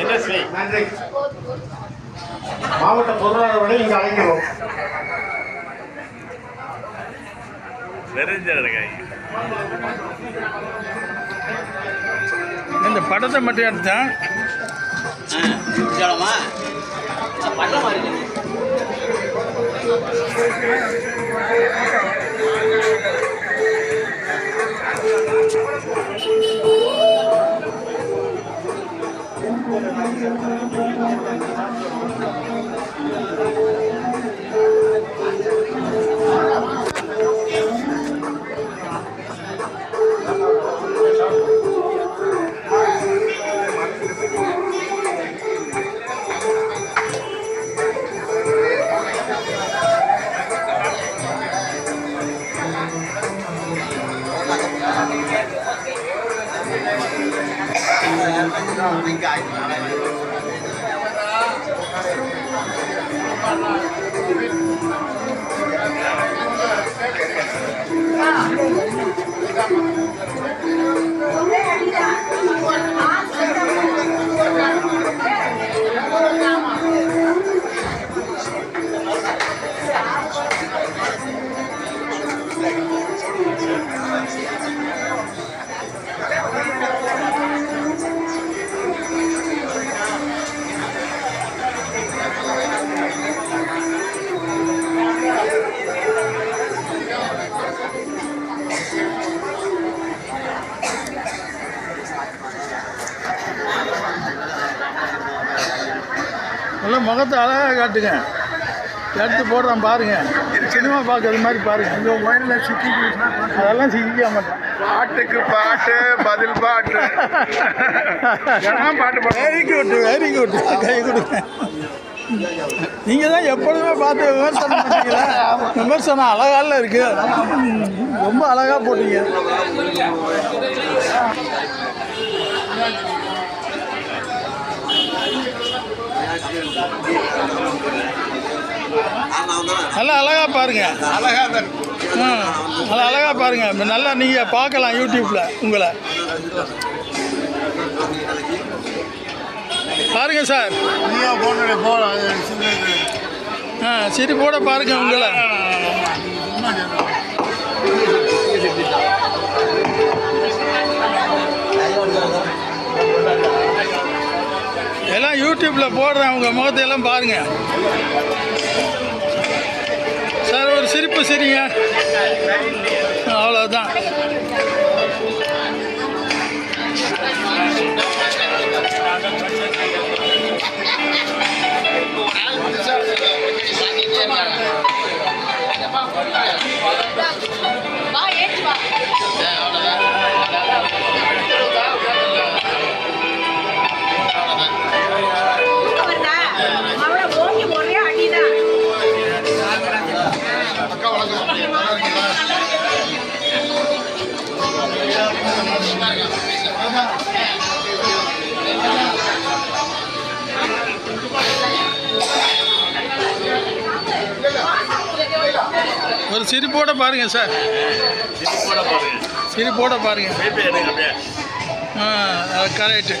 என்ன ஸ்ரீ நன்றி. மாவட்ட பொருளாளர்களை இங்கு அழைக்கிறோம். இந்த படத்தை மட்டும் எடுத்தேன் விசாலமா பண்ண மாதிரி நல்லா முகத்தை அழகாக காட்டுங்க. எடுத்து போடுறான் பாருங்க. சினிமா பார்க்கறது மாதிரி பாருங்க. இந்த மொபைலில் சிக்கி அதெல்லாம் சிக்கிக்க மாட்டேன். பாட்டுக்கு பாட்டு பதில் பாட்டு. பாட்டு வெரி குட் வெரி குட் கை கொடுங்க. நீங்கள் தான் எப்பொழுதுமே பார்த்து விமர்சனம் பண்ணீங்களா? விமர்சனம் அழகால இருக்கு. ரொம்ப அழகாக போட்டீங்க. நல்லா அழகாக பாருங்க அழகா தான் ம் நல்லா அழகாக பாருங்க நல்லா நீங்கள் பார்க்கலாம் யூடியூப்பில் உங்களை பாருங்க சார் ஆ சிரிப்போட பாருங்க உங்களை யூடியூப்பில் போடுறேன் உங்க முகத்தை எல்லாம் பாருங்க. சார் ஒரு சிரிப்பு சரிங்க. அவ்வளோதான் ஒரு சிரிப்போட பாருங்க சார். சிரிப்போட பாருங்க. எடுங்க அப்படியே. ஆ கரெக்டு